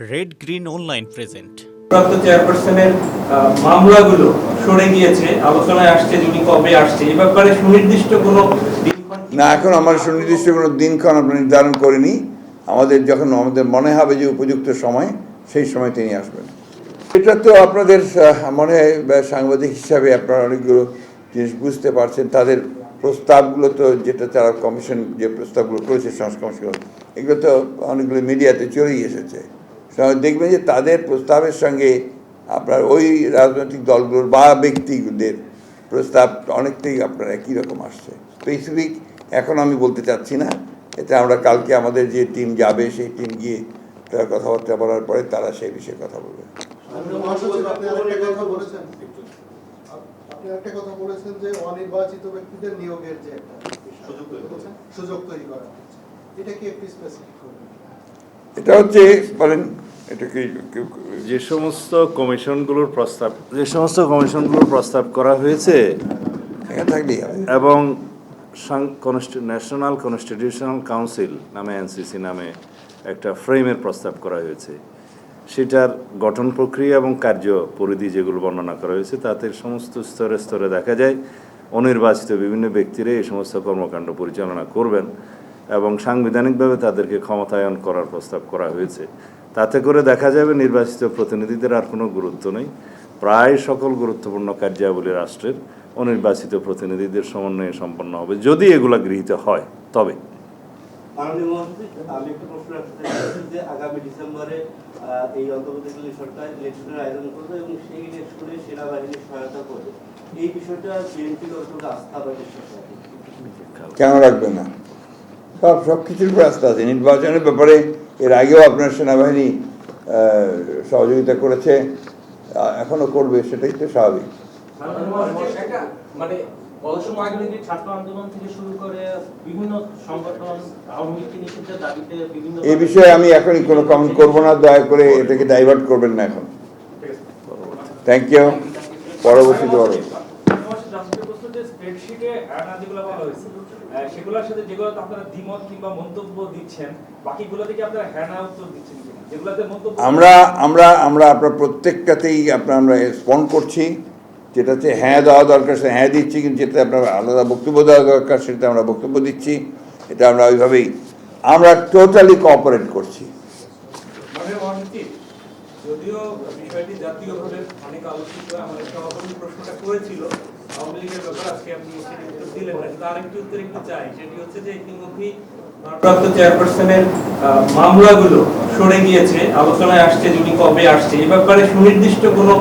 Red green online present প্রাপ্ত চেয়ারপারসনের মামলাগুলো সরে গিয়েছে আলোচনায় আসছে যিনি কবে আসছে এ ব্যাপারে সুনির্দিষ্ট কোনো না এখন আমার সুনির্দিষ্ট কোনো দিনক্ষণ আমরা নির্ধারণ করিনি। আমাদের যখন আমাদের মনে হবে যে উপযুক্ত সময় সেই সময় তিনি আসবেন। এটা তো আপনাদের মনে হয় বা সাংবাদিক হিসাবে আপনারা অনেকগুলো জিনিস বুঝতে পারছেন। তাদের প্রস্তাবগুলো তো যেটা তারা কমিশন যে প্রস্তাবগুলো করেছে সংস্কার এগুলো তো অনেকগুলো মিডিয়াতে চলেই এসেছে। দেখবেন যে তাদের প্রস্তাবের সঙ্গে আপনার ওই রাজনৈতিক দলগুলোর বা ব্যক্তিদের প্রস্তাব অনেকটাই আপনার একই রকম আসছে। স্পেসিফিক এখন আমি বলতে চাচ্ছি না। এটা আমরা কালকে আমাদের যে টিম যাবে সেই টিম গিয়ে তারা কথাবার্তা বলার পরে তারা সেই বিষয়ে কথা বলবে। আপনি মহাসচিব, আপনি আরেকটা কথা বলেছেন। আপনি একটা কথা বলেছেন যে অনির্বাচিত ব্যক্তিদের নিয়োগের যে একটা সুযোগ তৈরি করা। সুযোগ তৈরি করা এটা কি একটু স্পেসিফিক করবেন এটা হচ্ছে বলেন এটা কি কি- যে সমস্ত কমিশনগুলোর প্রস্তাব যে সমস্ত কমিশনগুলোর প্রস্তাব করা হয়েছে এবং ন্যাশনাল কনস্টিটিউশনাল কাউন্সিল নামে এনসিসি নামে একটা ফ্রেমের প্রস্তাব করা হয়েছে। সেটার গঠন প্রক্রিয়া এবং কার্য পরিধি যেগুলো বর্ণনা করা হয়েছে তাতে সমস্ত স্তরে স্তরে দেখা যায়। অনির্বাচিত বিভিন্ন ব্যক্তিরা এই সমস্ত কর্মকাণ্ড পরিচালনা করবেন। এবং সাংবিধানিকভাবে তাদেরকে ক্ষমতায়ন করার প্রস্তাব করা হয়েছে। তাতে করে দেখা যাবে নির্বাচিত প্রতিনিধিদের আর কোনো গুরুত্ব নেই। প্রায় সকল গুরুত্বপূর্ণ কার্যাবলী রাষ্ট্রের অনির্বাচিত প্রতিনিধিদের সমন্বয়ে সম্পন্ন হবে যদি এগুলো গৃহীত হয় তবে। মাননীয় আমি একটা প্রশ্ন রাখতে যে আগামী ডিসেম্বরে এই অন্তর্বর্তীকালীন সরকার ইলেকশনের আয়োজন করবে এবং সেই ইলেকশনে সেনাবাহিনীর সহায়তা করবে। এই বিষয়টা বিএনপির কতটুকু আস্থা বা বিশ্বাস রাখে। কেন রাখবে না? সব সব কিছুর উপর আস্থা আছে। নির্বাচনের ব্যাপারে এর আগেও আপনার সেনাবাহিনী সহযোগিতা করেছে আহ, এখনও করবে সেটাই তো স্বাভাবিক। মানে অবশ্য রাজনৈতিক ছাত্র আন্দোলন থেকে শুরু করে বিভিন্ন সংগঠন আওয়ামী নিষিদ্ধের দাবিতে বিভিন্ন এই বিষয়ে আমি এখনই কোনো কমেন্ট করব না দয়া করে এটাকে ডাইভার্ট করবেন না এখন। থ্যাংক ইউ পরবর্তীতে স্প্রেডশিটে যেগুলো বলা হয়েছে সেগুলোর সাথে যেগুলোতে আপনারা দ্বিমত কিংবা মন্তব্য দিচ্ছেন বাকিগুলো থেকে আপনারা হ্যাঁ উত্তর দিচ্ছেন আমরা আমরা আমরা আপনার প্রত্যেকটাতেই আপনার আমরা রেসপন্ড করছি যেটা হচ্ছে হ্যাঁ দেওয়া দরকার সে হ্যাঁ দিচ্ছি কিন্তু যেটা আপনার আলাদা বক্তব্য দেওয়া দরকার সেটা আমরা বক্তব্য দিচ্ছি এটা আমরা ওইভাবেই আমরা টোটালি কোঅপারেট করছি। মানে যদিও বিষয়টি জাতীয়ভাবে অনেক আলোচিত আমাদের সভাপতি প্রশ্নটা করেছিল। আওয়ামী লীগের ব্যাপারে আজকে আপনি সেটি উত্তর দিলেন। না তার একটি উত্তর একটু চাই সেটি হচ্ছে যে ইতিমধ্যেই ভারপ্রাপ্ত চেয়ারপারসনের মামলাগুলো সরে গিয়েছে আলোচনায় আসছে যিনি কবে আসছে। এ ব্যাপারে সুনির্দিষ্ট কোনো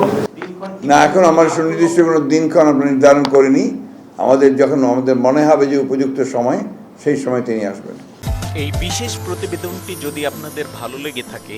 না এখন আমার সুনির্দিষ্ট কোনো দিনক্ষণ আমরা নির্ধারণ করিনি। আমাদের যখন আমাদের মনে হবে যে উপযুক্ত সময় সেই সময় তিনি আসবেন। এই বিশেষ প্রতিবেদনটি যদি আপনাদের ভালো লেগে থাকে